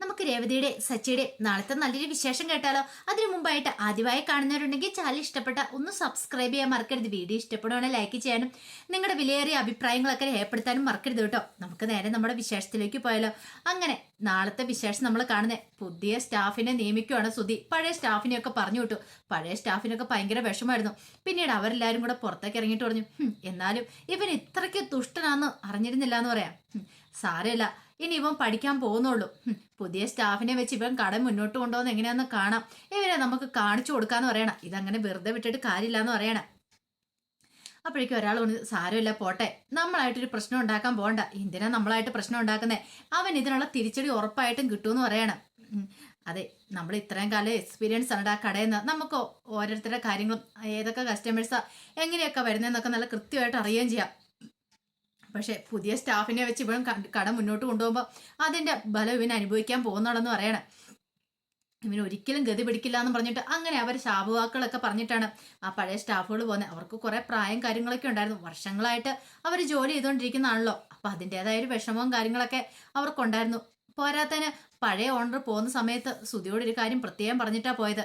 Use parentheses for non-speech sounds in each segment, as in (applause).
നമുക്ക് രേവതിയുടെ സച്ചിയുടെ നാളത്തെ നല്ലൊരു വിശേഷം കേട്ടാലോ? അതിനു മുമ്പായിട്ട് ആദ്യമായി കാണുന്നവരുണ്ടെങ്കിൽ ചാനൽ ഇഷ്ടപ്പെട്ട ഒന്ന് സബ്സ്ക്രൈബ് ചെയ്യാൻ മറക്കരുത്. വീഡിയോ ഇഷ്ടപ്പെടുവാണെങ്കിൽ ലൈക്ക് ചെയ്യാനും നിങ്ങളുടെ വിലയേറിയ അഭിപ്രായങ്ങളൊക്കെ രേഖപ്പെടുത്താനും മറക്കരുത് കേട്ടോ. നമുക്ക് നേരെ നമ്മുടെ വിശേഷത്തിലേക്ക് പോയാലോ? അങ്ങനെ നാളത്തെ വിശേഷം നമ്മൾ കാണുന്നത് പുതിയ സ്റ്റാഫിനെ നിയമിക്കുവാണ് സുധി. പഴയ സ്റ്റാഫിനെയൊക്കെ പറഞ്ഞു വിട്ടു. പഴയ സ്റ്റാഫിനൊക്കെ ഭയങ്കര വിഷമായിരുന്നു പിന്നീട് അവരെല്ലാവരും കൂടെ പുറത്തേക്ക് ഇറങ്ങിയിട്ട് പറഞ്ഞു "ഹും, എന്നാലും ഇവൻ ഇത്രയ്ക്ക് ദുഷ്ടനാന്ന് അറിഞ്ഞിരുന്നില്ല എന്ന് പറയാം സാരമില്ല. ഇനി ഇവൻ പഠിക്കാൻ പോകുന്നുള്ളൂ. പുതിയ സ്റ്റാഫിനെ വെച്ച് ഇവൻ കട മുന്നോട്ട് കൊണ്ടുപോകുന്ന എങ്ങനെയാന്ന് കാണാം. ഇവരെ നമുക്ക് കാണിച്ചു കൊടുക്കാന്ന് പറയണം. ഇതങ്ങനെ വെറുതെ വിട്ടിട്ട് കാര്യമില്ല എന്ന് പറയണം. അപ്പോഴേക്കും ഒരാൾ പറഞ്ഞു സാരമില്ല പോട്ടെ. നമ്മളായിട്ടൊരു പ്രശ്നം ഉണ്ടാക്കാൻ പോകണ്ട. എന്തിനാ നമ്മളായിട്ട് പ്രശ്നം ഉണ്ടാക്കുന്നത് അവൻ ഇതിനുള്ള തിരിച്ചടി ഉറപ്പായിട്ടും കിട്ടുമെന്ന് പറയണം. അതെ നമ്മൾ ഇത്രയും കാലം എക്സ്പീരിയൻസ് ആണ് ആ കടയിൽ നിന്ന് നമുക്ക് ഓരോരുത്തരുടെ കാര്യങ്ങളും ഏതൊക്കെ കസ്റ്റമേഴ്സാണ് എങ്ങനെയൊക്കെ വരുന്നതെന്നൊക്കെ നല്ല കൃത്യമായിട്ട് അറിയുകയും ചെയ്യാം. പക്ഷെ പുതിയ സ്റ്റാഫിനെ വെച്ച് ഇപ്പോഴും കട മുന്നോട്ട് കൊണ്ടുപോകുമ്പോൾ അതിന്റെ ബലം ഇവന് അനുഭവിക്കാൻ പോകുന്നുള്ളെന്ന് പറയണം. ഇവന് ഒരിക്കലും ഗതി പിടിക്കില്ല എന്ന് പറഞ്ഞിട്ട് അങ്ങനെ അവർ ശാപവാക്കുകളൊക്കെ പറഞ്ഞിട്ടാണ് ആ പഴയ സ്റ്റാഫുകൾ പോകുന്നത്. അവർക്ക് കുറെ പ്രായം കാര്യങ്ങളൊക്കെ ഉണ്ടായിരുന്നു. വർഷങ്ങളായിട്ട് അവർ ജോലി ചെയ്തുകൊണ്ടിരിക്കുന്നതാണല്ലോ. അപ്പൊ അതിന്റെതായ ഒരു വിഷമവും കാര്യങ്ങളൊക്കെ അവർക്കുണ്ടായിരുന്നു. പോരാത്തതിന് പഴയ ഓണർ പോകുന്ന സമയത്ത് സുധിയോട് ഒരു കാര്യം പ്രത്യേകം പറഞ്ഞിട്ടാണ് പോയത്.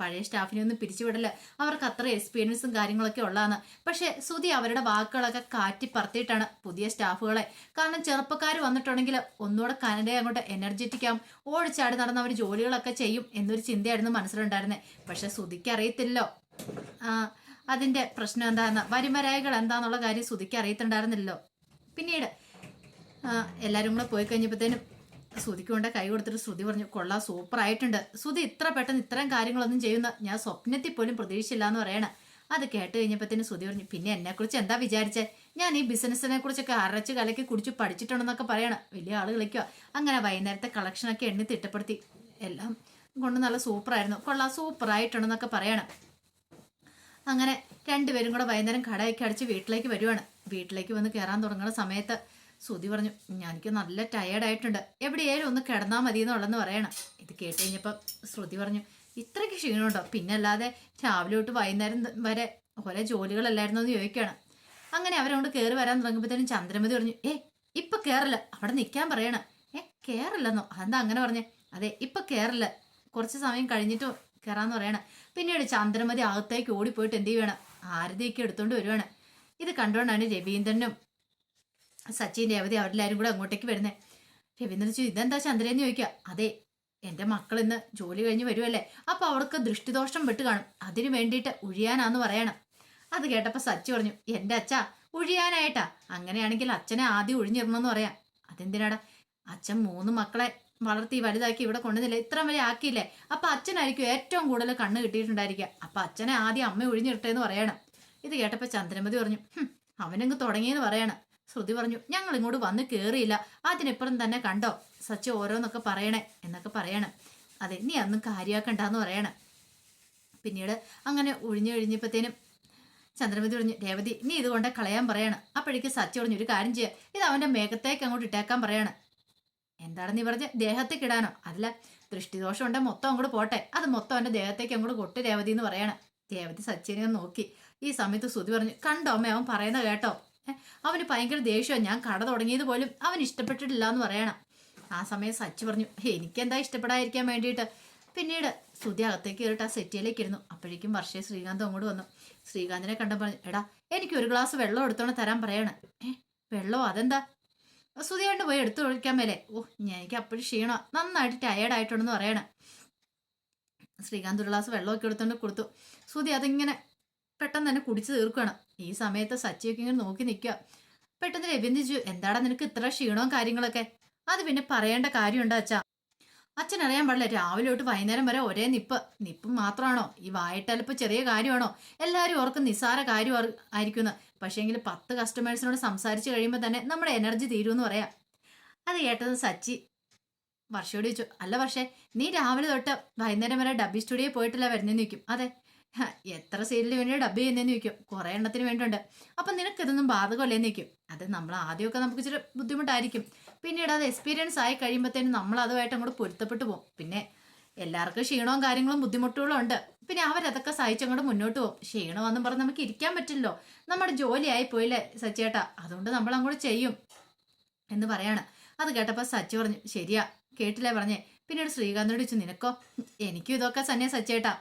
പഴയ സ്റ്റാഫിനെ ഒന്നും പിരിച്ചുവിടൽ. അവർക്ക് അത്ര എക്സ്പീരിയൻസും കാര്യങ്ങളൊക്കെ ഉള്ളതാണ്. പക്ഷെ സുധി അവരുടെ വാക്കുകളൊക്കെ കാറ്റി പറത്തിയിട്ടാണ് പുതിയ സ്റ്റാഫുകളെ. കാരണം ചെറുപ്പക്കാർ വന്നിട്ടുണ്ടെങ്കിൽ ഒന്നുകൂടെ കനഡയെ അങ്ങോട്ട് എനർജറ്റിക് ആവും. ഓടിച്ചാടി നടന്ന് അവർ ജോലികളൊക്കെ ചെയ്യും എന്നൊരു ചിന്തയായിരുന്നു മനസ്സിലുണ്ടായിരുന്നത് പക്ഷെ സുധിക്ക് അറിയത്തില്ലോ ആ അതിന്റെ പ്രശ്നം എന്താന്ന്. വരുമരായകൾ എന്താന്നുള്ള കാര്യം സുധിക്ക് അറിയത്തുണ്ടായിരുന്നില്ലല്ലോ. പിന്നീട് എല്ലാവരും കൂടെ പോയി കഴിഞ്ഞപ്പോഴത്തേനും ശ്രുതിക്ക് കൊണ്ട് കൈ കൊടുത്തിട്ട് ശ്രുതി പറഞ്ഞു കൊള്ളാം സൂപ്പർ ആയിട്ടുണ്ട്. ശ്രുതി ഇത്ര പെട്ടെന്ന് ഇത്രയും കാര്യങ്ങളൊന്നും ചെയ്യുന്ന ഞാൻ സ്വപ്നത്തിൽ പോലും പ്രതീക്ഷിച്ചില്ല എന്ന് പറയണ. അത് കേട്ട് കഴിഞ്ഞപ്പത്തിന് ശ്രുതി പറഞ്ഞു പിന്നെ എന്നെക്കുറിച്ച് എന്താ വിചാരിച്ചേ? ഞാൻ ഈ ബിസിനസ്സിനെ കുറിച്ചൊക്കെ അരച്ച് കലക്കി കുടിച്ച് പഠിച്ചിട്ടുണ്ടെന്നൊക്കെ പറയണം. വലിയ ആൾ കളിക്കുക അങ്ങനെ വൈകുന്നേരത്തെ കളക്ഷനൊക്കെ എണ്ണി തിട്ടപ്പെടുത്തി. എല്ലാം കൊണ്ട് നല്ല സൂപ്പറായിരുന്നു കൊള്ളാം സൂപ്പർ ആയിട്ടുണ്ടെന്നൊക്കെ പറയണം. അങ്ങനെ രണ്ടുപേരും കൂടെ വൈകുന്നേരം കടയൊക്കെ അടിച്ച് വീട്ടിലേക്ക് വരുവാണ്. വീട്ടിലേക്ക് വന്ന് കയറാൻ തുടങ്ങുന്ന സമയത്ത് സുധി പറഞ്ഞു "ഞാൻ- എനിക്ക് നല്ല ടയേർഡായിട്ടുണ്ട് എവിടെയായാലും ഒന്ന് കിടന്നാൽ മതി എന്നുള്ളതെന്ന് പറയണം. ഇത് കേട്ട് കഴിഞ്ഞപ്പം ശ്രുതി പറഞ്ഞു ഇത്രയ്ക്ക് ക്ഷീണമുണ്ടോ? പിന്നെ അല്ലാതെ രാവിലെ തൊട്ട് വൈകുന്നേരം വരെ ഓരോ ജോലികളല്ലായിരുന്നു എന്ന് ചോദിക്കുകയാണ് അങ്ങനെ അവരങ്ങോട്ട് കയറി വരാൻ തുടങ്ങുമ്പോഴത്തേനും ചന്ദ്രമതി പറഞ്ഞു ഏ ഇപ്പം കയറില്ല അവിടെ നിൽക്കാൻ പറയണം. ഏ കയറില്ലെന്നോ അതെന്താ അങ്ങനെ പറഞ്ഞേ? അതെ ഇപ്പം കയറില്ല കുറച്ച് സമയം കഴിഞ്ഞിട്ട് കയറാന്ന് പറയണം. പിന്നീട് ചന്ദ്രമതി അകത്തേക്ക് ഓടിപ്പോയിട്ട് എന്ത് ചെയ്യണം ആരതിയൊക്കെ എടുത്തുകൊണ്ട് വരുവാണ്. ഇത് കണ്ടുകൊണ്ടാണ് രവീന്ദ്രനും സച്ചിൻ രേവതി അവരെല്ലാവരും കൂടെ അങ്ങോട്ടേക്ക് വരുന്നത് രവീന്ദ്രൻ ചോദിച്ചു ഇതെന്താ ചന്ദ്രൻ ചോദിക്കുക അതെ എന്റെ മക്കൾ ഇന്ന് ജോലി കഴിഞ്ഞ് വരുമല്ലേ അപ്പൊ അവർക്ക് ദൃഷ്ടിദോഷം വിട്ട് കാണും. അതിനു വേണ്ടിയിട്ട് ഉഴിയാനാന്ന് പറയണം. അത് കേട്ടപ്പോൾ സച്ചി പറഞ്ഞു എന്റെ അച്ഛ ഉഴിയാനായിട്ടാ. അങ്ങനെയാണെങ്കിൽ അച്ഛനെ ആദ്യം ഒഴിഞ്ഞിരണമെന്ന് പറയാം. അതെന്തിനാടാ? അച്ഛൻ മൂന്ന് മക്കളെ വളർത്തി വലുതാക്കി ഇവിടെ കൊണ്ടുവന്നില്ല? ഇത്ര വരെ ആക്കിയില്ലേ? അപ്പൊ അച്ഛനായിരിക്കും ഏറ്റവും കൂടുതൽ കണ്ണ് കിട്ടിയിട്ടുണ്ടായിരിക്കുക. അപ്പൊ അച്ഛനെ ആദ്യം അമ്മ ഒഴിഞ്ഞിരട്ടെ എന്ന് പറയണം. ഇത് കേട്ടപ്പോ ചന്ദ്രമതി പറഞ്ഞു "ഹും, അവനങ്ങ് തുടങ്ങിയെന്ന് പറയണം. ശ്രുതി പറഞ്ഞു ഞങ്ങൾ ഇങ്ങോട്ട് വന്ന് കയറിയില്ല അതിനിപ്പുറം തന്നെ കണ്ടോ? സച്ച് ഓരോന്നൊക്കെ പറയണേ എന്നൊക്കെ പറയണം. അതെ നീ അന്നും കാര്യമാക്കണ്ടെന്ന് പറയണം. പിന്നീട് അങ്ങനെ ഒഴിഞ്ഞു കഴിഞ്ഞപ്പോഴത്തേനും ചന്ദ്രമതി പറഞ്ഞു രേവതി നീ ഇത് കൊണ്ട് കളയാൻ പറയണം. അപ്പോഴേക്ക് സച്ച് പറഞ്ഞു ഒരു കാര്യം ചെയ്യുക ഇത് അവന്റെ മേഘത്തേക്ക് അങ്ങോട്ട് ഇട്ടേക്കാൻ പറയണം. എന്താണ് നീ പറഞ്ഞ? ദേഹത്തേക്ക് ഇടാനോ? അല്ല ദൃഷ്ടിദോഷം ഉണ്ടെ മൊത്തം അങ്ങോട്ട് പോട്ടെ. അത് മൊത്തം അവന്റെ ദേഹത്തേക്ക് അങ്ങോട്ട് കൊട്ട് രേവതി എന്ന് പറയണം. രേവതി സച്ചിനെ നോക്കി. ഈ സമയത്ത് സുതി പറഞ്ഞു കണ്ടോ അമ്മ അവൻ പറയുന്ന കേട്ടോ. അവന് ഭയങ്കര ദേഷ്യമാണ് ഞാൻ കട തുടങ്ങിയത് പോലും അവൻ ഇഷ്ടപ്പെട്ടിട്ടില്ല എന്ന് പറയണം. ആ സമയം സച്ചി പറഞ്ഞു എനിക്കെന്താ ഇഷ്ടപ്പെടാതിരിക്കാൻ വേണ്ടിയിട്ട്? പിന്നീട് സുതി അകത്തേക്ക് കയറിയിട്ട് ആ സെറ്റിയിലേക്ക് ഇരുന്നു. അപ്പോഴേക്കും വർഷയെ ശ്രീകാന്ത് അങ്ങോട്ട് വന്നു. ശ്രീകാന്തിനെ കണ്ടു പറഞ്ഞു എടാ എനിക്ക് ഒരു ഗ്ലാസ് വെള്ളം എടുത്തോണ്ട് തരാൻ പറയണം. ഏ വെള്ളമോ അതെന്താ? സുതിയായിട്ട് പോയി എടുത്തു ഒഴിക്കാൻ മേലെ. ഓ ഞാൻ എനിക്ക് അപ്പോഴും ക്ഷീണം നന്നായിട്ട് ടയേർഡ് ആയിട്ടുണ്ടെന്ന് പറയണം. ശ്രീകാന്ത് ഒരു ഗ്ലാസ് വെള്ളമൊക്കെ എടുത്തോണ്ട് കൊടുത്തു. സുതി അതിങ്ങനെ പെട്ടെന്ന് തന്നെ കുടിച്ചു തീർക്കുകയാണ് ഈ സമയത്ത് സച്ചിയൊക്കെ ഇങ്ങനെ നോക്കി നിൽക്കുക. പെട്ടെന്ന് രവീന്ദ്ര എന്താടാ നിനക്ക് ഇത്ര ക്ഷീണവും കാര്യങ്ങളൊക്കെ? അത് പിന്നെ പറയേണ്ട കാര്യമുണ്ടോ അച്ഛാ. അച്ഛൻ അറിയാൻ പാടില്ല രാവിലെ തൊട്ട് വൈകുന്നേരം വരെ ഒരേ നിപ്പ്. നിപ്പ് മാത്രമാണോ? ഈ വായിട്ടലപ്പ് ചെറിയ കാര്യമാണോ? എല്ലാവരും ഓർക്കും നിസ്സാര കാര്യം ആയിരിക്കുന്നു പക്ഷേങ്കിൽ പത്ത് കസ്റ്റമേഴ്സിനോട് സംസാരിച്ച് കഴിയുമ്പോൾ തന്നെ നമ്മുടെ എനർജി തീരുമെന്ന് പറയാം. അത് കേട്ടത് സച്ചി വർഷയോട് ചോദിച്ചു അല്ല പക്ഷേ നീ രാവിലെ തൊട്ട് വൈകുന്നേരം വരെ ഡബി സ്റ്റുഡിയോ പോയിട്ടല്ല വരുന്നതെന്ന് ചോദിക്കും. അതെ "ഹ, എത്ര സീരിയലിന് വേണ്ടി ഡബ് ചെയ്യുന്നതെന്ന് ചോദിക്കും. കുറേ എണ്ണത്തിന് വേണ്ടിയുണ്ട്. അപ്പം നിനക്ക് ഇതൊന്നും ബാധകമല്ലേന്ന് ചോദിക്കും. അത് നമ്മൾ ആദ്യമൊക്കെ നമുക്ക് ഇച്ചിരി ബുദ്ധിമുട്ടായിരിക്കും. പിന്നീട് അത് എക്സ്പീരിയൻസ് ആയി കഴിയുമ്പോഴത്തേനും നമ്മൾ അതുമായിട്ട് അങ്ങോട്ട് പൊരുത്തപ്പെട്ടു പോകും പിന്നെ എല്ലാവർക്കും ക്ഷീണവും കാര്യങ്ങളും ബുദ്ധിമുട്ടുകളും ഉണ്ട്. പിന്നെ അവരതൊക്കെ സഹിച്ചങ്ങോട്ട് മുന്നോട്ട് പോകും ക്ഷീണമെന്നും പറഞ്ഞ് നമുക്ക് ഇരിക്കാൻ പറ്റില്ലല്ലോ. നമ്മുടെ ജോലിയായി പോയില്ലേ സച്ചേട്ടാ അതുകൊണ്ട് നമ്മൾ അങ്ങോട്ട് ചെയ്യും എന്ന് പറയാണ്. അത് കേട്ടപ്പോൾ സച്ചി പറഞ്ഞു ശരിയാ കേട്ടില്ലേ പറഞ്ഞേ. പിന്നീട് ശ്രീകാന്തോട് ചോദിച്ചു നിനക്കോ? എനിക്കും ഇതൊക്കെ തന്നെ സച്ചേട്ടാ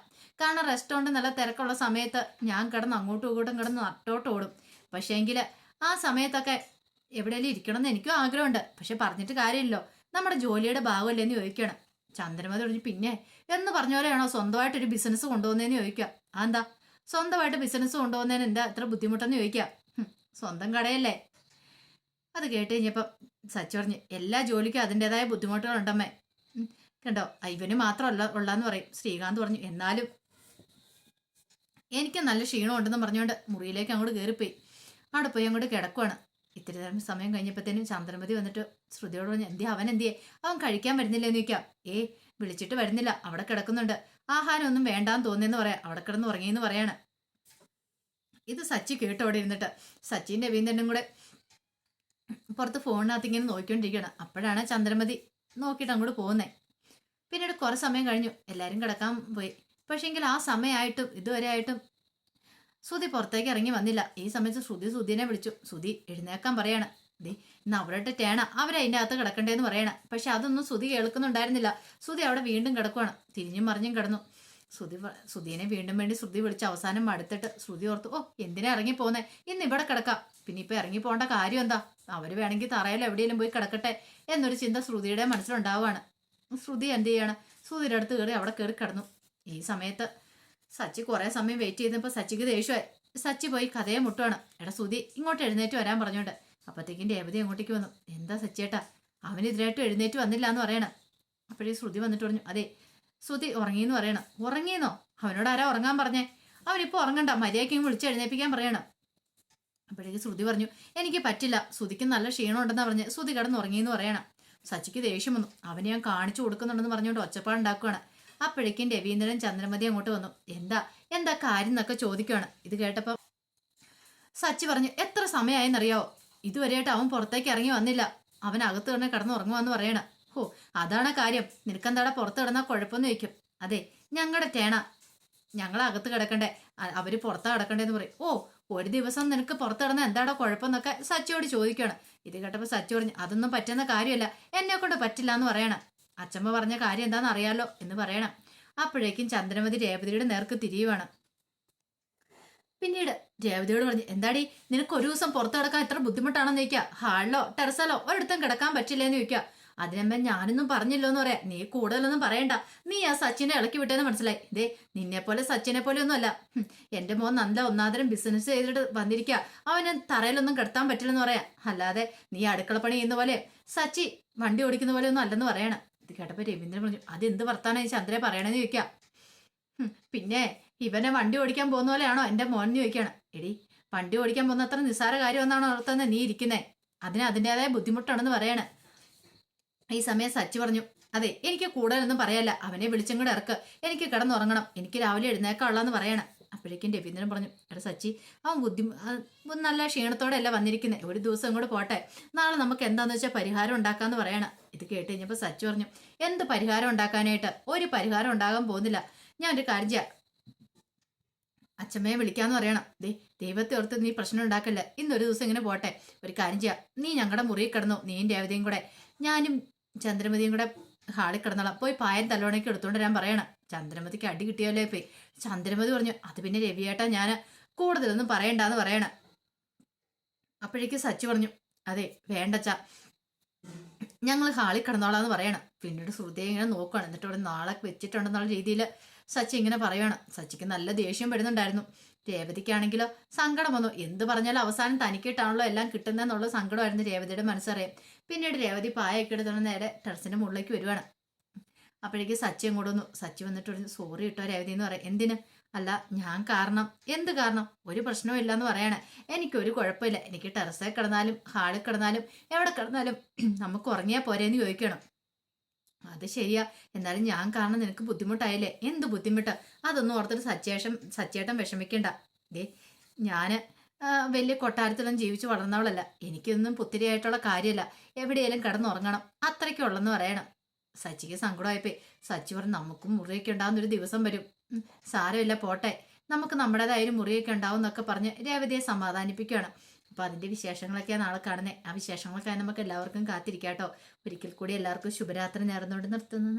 കാരണം റെസ്റ്റോറന്റ് നല്ല തിരക്കുള്ള സമയത്ത് ഞാൻ കിടന്ന് അങ്ങോട്ടും ഇങ്ങോട്ടും കിടന്ന് നട്ടോട്ട് ഓടും. പക്ഷേ പക്ഷേങ്കിൽ ആ സമയത്തൊക്കെ എവിടെയെങ്കിലും ഇരിക്കണം എന്ന് എനിക്കും ആഗ്രഹമുണ്ട്. പക്ഷെ പറഞ്ഞിട്ട് കാര്യമില്ലല്ലോ. നമ്മുടെ ജോലിയുടെ ഭാഗമല്ലേ എന്ന് ചോദിക്കണം. ചന്ദ്രമതി പറഞ്ഞു പിന്നെ എന്ന് പറഞ്ഞ പോലെയാണോ സ്വന്തമായിട്ടൊരു ബിസിനസ് കൊണ്ടുപോകുന്നതെന്ന് ചോദിക്കുക. അതെന്താ? സ്വന്തമായിട്ട് ബിസിനസ് കൊണ്ടുപോകുന്നതിന് എന്താ എത്ര ബുദ്ധിമുട്ടെന്ന് ചോദിക്കുക. സ്വന്തം കടയല്ലേ. അത് കേട്ട് കഴിഞ്ഞപ്പം സച്ചി പറഞ്ഞു എല്ലാ ജോലിക്കും അതിന്റെതായ ബുദ്ധിമുട്ടുകളുണ്ടമ്മേ. കണ്ടോ? ഇവന് മാത്രമല്ല ഉള്ളതെന്ന് പറയും. ശ്രീകാന്ത് പറഞ്ഞു എന്നാലും എനിക്ക് നല്ല ക്ഷീണമുണ്ടെന്ന് പറഞ്ഞുകൊണ്ട് മുറിയിലേക്ക് അങ്ങോട്ട് കയറിപ്പോയി അവിടെ പോയി അങ്ങോട്ട് കിടക്കുവാണ്. ഇത്തിരി നേരം സമയം കഴിഞ്ഞപ്പോഴത്തേനും ചന്ദ്രമതി വന്നിട്ട് ശ്രുതിയോട് പറഞ്ഞു എന്തിയാ അവൻ എന്തിയെ? അവൻ കഴിക്കാൻ വരുന്നില്ല എന്ന് ചോദിക്കാം. ഏ വിളിച്ചിട്ട് വരുന്നില്ല. അവിടെ കിടക്കുന്നുണ്ട്. ആഹാരം ഒന്നും വേണ്ടാന്ന് തോന്നിയെന്ന് പറയാം. അവിടെ കിടന്ന് ഉറങ്ങിയെന്ന് പറയാണ്. ഇത് സച്ചി കേട്ടോ അവിടെ ഇരുന്നിട്ട് സച്ചിൻ രവീന്ദ്രനും കൂടെ പുറത്ത് ഫോണിനകത്ത് ഇങ്ങനെ നോക്കിക്കൊണ്ടിരിക്കുകയാണ്. അപ്പോഴാണ് ചന്ദ്രമതി നോക്കിയിട്ട് അങ്ങോട്ട് പോകുന്നത് പിന്നീട് കുറേ സമയം കഴിഞ്ഞു. എല്ലാവരും കിടക്കാൻ പോയി. പക്ഷേങ്കിൽ ആ സമയമായിട്ടും ഇതുവരെ ആയിട്ടും ശ്രുതി പുറത്തേക്ക് ഇറങ്ങി വന്നില്ല. ഈ സമയത്ത് ശ്രുതി ശ്രുതിനെ വിളിച്ചു. ശ്രുതി എഴുന്നേക്കാൻ പറയാണ്. ദേ ഇന്ന് അവരുടെ ടേണ. അവരതിന്റെ അകത്ത് കിടക്കണ്ടേന്ന് പറയണ. പക്ഷെ അതൊന്നും ശ്രുതി കേൾക്കുന്നുണ്ടായിരുന്നില്ല. ശ്രുതി അവിടെ വീണ്ടും കിടക്കുവാണ്. തിരിഞ്ഞും മറിഞ്ഞും കിടന്നു. ശ്രുതി ശ്രുതിനെ വീണ്ടും വേണ്ടി ശ്രുതി വിളിച്ച് അവസാനം മടുത്തിട്ട് ശ്രുതി ഓർത്തു ഓ എന്തിനാ ഇറങ്ങി പോന്നെ ഇന്ന് ഇവിടെ കിടക്കാം. പിന്നെ ഇപ്പൊ ഇറങ്ങി പോകേണ്ട കാര്യം എന്താ? അവർ വേണമെങ്കിൽ തറയിൽ എവിടെയെങ്കിലും പോയി കിടക്കട്ടെ എന്നൊരു ചിന്ത ശ്രുതിയുടെ മനസ്സിലുണ്ടാവുകയാണ്. ശ്രുതി എന്ത് ചെയ്യാണ്? ശ്രുതിയുടെ അടുത്ത് കയറി അവിടെ കയറി കിടന്നു. ഈ സമയത്ത് സച്ചി കുറേ സമയം വെയിറ്റ് ചെയ്തപ്പോൾ സച്ചിക്ക് ദേഷ്യമായി. സച്ചി പോയി കഥയെ മുട്ടുവാണ്. എടാ സുധി ഇങ്ങോട്ട് എഴുന്നേറ്റ് വരാൻ പറഞ്ഞോണ്ട് അപ്പോഴത്തേക്കും രേവതി അങ്ങോട്ടേക്ക് വന്നു. എന്താ സച്ചിയേട്ടാ അവനെതിരായിട്ടും എഴുന്നേറ്റ് വന്നില്ല എന്ന് പറയണം. അപ്പോഴേ ശ്രുതി വന്നിട്ട് പറഞ്ഞു അതെ ശ്രുതി ഉറങ്ങിയെന്ന് പറയണം. ഉറങ്ങിയെന്നോ അവനോട് ആരാ ഉറങ്ങാൻ പറഞ്ഞേ? അവനിപ്പോൾ ഉറങ്ങണ്ട മര്യാദയ്ക്ക് വിളിച്ച് എഴുന്നേപ്പിക്കാൻ പറയണം. അപ്പോഴേക്ക് ശ്രുതി പറഞ്ഞു എനിക്ക് പറ്റില്ല ശ്രുതിക്ക് നല്ല ക്ഷീണം ഉണ്ടെന്ന് പറഞ്ഞ്. ശ്രുതി കിടന്ന് ഉറങ്ങിയെന്ന് പറയണം. സച്ചിക്ക് ദേഷ്യം വന്നു. അവനെ ഞാൻ കാണിച്ചു കൊടുക്കുന്നുണ്ടെന്ന് പറഞ്ഞുകൊണ്ട് ഒച്ചപ്പാടുണ്ടാക്കുവാണ്. അപ്പോഴേക്കും രവീന്ദ്രൻ ചന്ദ്രമതി അങ്ങോട്ട് വന്നു. എന്താ? എന്താ കാര്യം എന്നൊക്കെ ചോദിക്കുവാണ്. ഇത് കേട്ടപ്പോൾ സച്ചി പറഞ്ഞു എത്ര സമയമായെന്നറിയാവോ ഇതുവരെയായിട്ട് അവൻ പുറത്തേക്ക് ഇറങ്ങി വന്നില്ല. അവൻ അകത്ത് തന്നെ കിടന്നുറങ്ങുവാന്ന് പറയണ. ഓ അതാണ് കാര്യം. നിനക്കെന്താടാ പുറത്ത് കിടന്നാൽ കുഴപ്പമെന്ന് ചോദിക്കും. അതെ ഞങ്ങളുടെ ടേണ ഞങ്ങൾ അകത്ത് കിടക്കണ്ടേ. അവർ പുറത്ത് പുറത്താ കിടക്കണ്ടേന്ന് പറയും. ഓ ഒരു ദിവസം നിനക്ക് പുറത്ത് കിടന്ന എന്താടാ കുഴപ്പമെന്നൊക്കെ സച്ചിയോട് ചോദിക്കുകയാണ് ഇത് കേട്ടപ്പോൾ സച്ചി പറഞ്ഞു അതൊന്നും പറ്റുന്ന കാര്യമല്ല. എന്നെ കൊണ്ട് പറ്റില്ല എന്ന് പറയണം. അച്ചമ്മ പറഞ്ഞ കാര്യം എന്താണെന്ന് അറിയാലോ എന്ന് പറയണം. അപ്പോഴേക്കും ചന്ദ്രമതി രേവതിയുടെ നേർക്ക് തിരിയുവാണ് പിന്നീട് രേവതിയോട് പറഞ്ഞു എന്താടി നിനക്ക് ഒരു ദിവസം പുറത്ത് കിടക്കാൻ എത്ര ബുദ്ധിമുട്ടാണെന്ന് ചോദിക്കുക. ഹാളിലോ ടെറസാലോ ഒരിടത്തും കിടക്കാൻ പറ്റില്ലെന്ന് ചോദിക്കുക. അതിനമ്മ ഞാനൊന്നും പറഞ്ഞില്ലോ എന്ന് പറയാം. നീ കൂടുതലൊന്നും പറയണ്ട. നീ ആ സച്ചിനെ ഇളക്കി വിട്ടേന്ന് മനസ്സിലായി. ഇതേ നിന്നെ പോലെ സച്ചിനെ പോലെ ഒന്നും അല്ല എന്റെ മോൻ നല്ല ഒന്നാതരം ബിസിനസ് ചെയ്തിട്ട് വന്നിരിക്കുക. അവന് തറയിലൊന്നും കിടത്താൻ പറ്റില്ലെന്ന് പറയാം. അല്ലാതെ നീ അടുക്കളപ്പണി ചെയ്യുന്ന പോലെ സച്ചി വണ്ടി ഓടിക്കുന്ന പോലെ ഒന്നും അല്ലെന്ന് പറയണം. ഇത് കേട്ടപ്പോ രവീന്ദ്രൻ പറഞ്ഞു അതെന്ത് വർത്താനം ചന്ദ്രയെ പറയണെന്ന് ചോദിക്കാം. പിന്നെ ഇവനെ വണ്ടി ഓടിക്കാൻ പോകുന്ന പോലെയാണോ എന്റെ മോൻ ചോദിക്കാണ്. എടി വണ്ടി ഓടിക്കാൻ പോകുന്ന അത്ര നിസ്സാര കാര്യം ഒന്നാണോ ഓർത്തുന്നത് നീ ഇരിക്കുന്നേ? അതിന് അതിന്റെതായ ബുദ്ധിമുട്ടാണെന്ന് പറയണേ. ഈ സമയം സച്ചി പറഞ്ഞു അതെ എനിക്ക് കൂടുതലൊന്നും പറയല്ല. അവനെ വിളിച്ചും കൂടെ ഇറക്ക്. എനിക്ക് കിടന്നുറങ്ങണം. എനിക്ക് രാവിലെ എഴുന്നേക്കാനുള്ളതെന്ന് പറയണം. അപ്പോഴേക്കും രവീന്ദ്രൻ പറഞ്ഞു എടാ സച്ചി അവൻ ബുദ്ധി നല്ല ക്ഷീണത്തോടെ അല്ല വന്നിരിക്കുന്നത് ഒരു ദിവസം കൂടെ പോട്ടെ. നാളെ നമുക്ക് എന്താന്ന് വെച്ചാൽ പരിഹാരം ഉണ്ടാക്കാന്ന് പറയണം. ഇത് കേട്ട് കഴിഞ്ഞപ്പോൾ സച്ചി പറഞ്ഞു എന്ത് പരിഹാരം ഉണ്ടാക്കാനായിട്ട്? ഒരു പരിഹാരം ഉണ്ടാകാൻ പോകുന്നില്ല. ഞാൻ ഒരു കാര്യം അച്ഛമ്മയെ വിളിക്കാന്ന് പറയണം. ദേ ദൈവത്തെ ഓർത്ത് നീ പ്രശ്നം ഉണ്ടാക്കല്ല. ഇന്നൊരു ദിവസം ഇങ്ങനെ പോട്ടെ. ഒരു കാര്യം ചെയ്യാം. നീ ഞങ്ങളുടെ മുറിയിൽ കിടന്നു നീയും രേവതിയും കൂടെ. ഞാനും ചന്ദ്രമതിയും കൂടെ ഹാളിൽ കിടന്നോളാം. പോയി പായൻ തലോണയ്ക്ക് എടുത്തുകൊണ്ട് വരാൻ പറയണം. ചന്ദ്രമതിക്ക് അടി കിട്ടിയാലേ പോയി. ചന്ദ്രമതി പറഞ്ഞു അത് പിന്നെ രവിയേട്ടാ ഞാൻ കൂടുതലൊന്നും പറയണ്ടെന്ന് പറയണം. അപ്പോഴേക്ക് സച്ചു പറഞ്ഞു അതെ വേണ്ടച്ച ഞങ്ങൾ ഹാളിൽ കിടന്നോളാന്ന് പറയണം. പിന്നീട് ശ്രുതിയെ ഇങ്ങനെ നോക്കുകയാണ് എന്നിട്ട് ഇവിടെ നാളെ വെച്ചിട്ടുണ്ടെന്നുള്ള രീതിയിൽ സച്ചി ഇങ്ങനെ പറയണം സച്ചിക്ക് നല്ല ദേഷ്യം വരുന്നുണ്ടായിരുന്നു. രേവതിക്കാണെങ്കിലോ സങ്കടം വന്നു. എന്ത് പറഞ്ഞാലും അവസാനം തനിക്കിട്ടാണല്ലോ എല്ലാം കിട്ടുന്നതെന്നുള്ള സങ്കടമായിരുന്നു രേവതിയുടെ മനസ്സറിയാം പിന്നീട് രേവതി പായൊക്കെ എടുത്തോണ്ട് നേരെ ടെറസിന്റെ മുകളിലേക്ക് വരുവാണ്. അപ്പോഴേക്ക് സച്ചിയും കൂടെ ഒന്ന് സച്ചി വന്നിട്ട് പറഞ്ഞു സോറി ഇട്ടോ രവതി എന്ന് പറയാം. എന്തിന്? അല്ല ഞാൻ കാരണം. എന്ത് കാരണം? ഒരു പ്രശ്നവും ഇല്ലെന്ന് പറയണേ. എനിക്കൊരു കുഴപ്പമില്ല. എനിക്ക് ടെറസേ കിടന്നാലും ഹാളിൽ കിടന്നാലും എവിടെ കിടന്നാലും (clears throat) നമുക്ക് ഉറങ്ങിയാൽ പോരേന്ന് ചോദിക്കണം. അത് ശരിയാ. എന്നാലും ഞാൻ കാരണം നിനക്ക് ബുദ്ധിമുട്ടായില്ലേ? എന്ത് ബുദ്ധിമുട്ട്? അതൊന്നും ഓർത്തിട്ട് സച്ചേഷം സച്ചേട്ടൻ വിഷമിക്കണ്ട. ദേ ഞാൻ വലിയ കൊട്ടാരത്തിലൊന്നും ജീവിച്ചു വളർന്നവളല്ല. എനിക്കൊന്നും പുത്തിരിയായിട്ടുള്ള കാര്യമല്ല. എവിടെയെങ്കിലും കിടന്നുറങ്ങണം. അത്രയ്ക്കുള്ളെന്ന് പറയണം. സച്ചിക്ക് സങ്കടമായിപ്പോയി സച്ചി പറഞ്ഞു നമുക്കും മുറിയൊക്കെ ഉണ്ടാവുന്നൊരു ദിവസം വരും. സാരമില്ല പോട്ടെ. നമുക്ക് നമ്മുടേതായ ഒരു മുറിയൊക്കെ ഉണ്ടാവും എന്നൊക്കെ പറഞ്ഞ് രേവതിയെ സമാധാനിപ്പിക്കുകയാണ്. അപ്പൊ അതിന്റെ വിശേഷങ്ങളൊക്കെയാണ് നാളെ കാണുന്നത് ആ വിശേഷങ്ങളൊക്കെ നമുക്ക് എല്ലാവർക്കും കാത്തിരിക്കാം കേട്ടോ ഒരിക്കൽ കൂടി എല്ലാവർക്കും ശുഭരാത്രി നേർന്നുകൊണ്ട് നിർത്തുന്നു.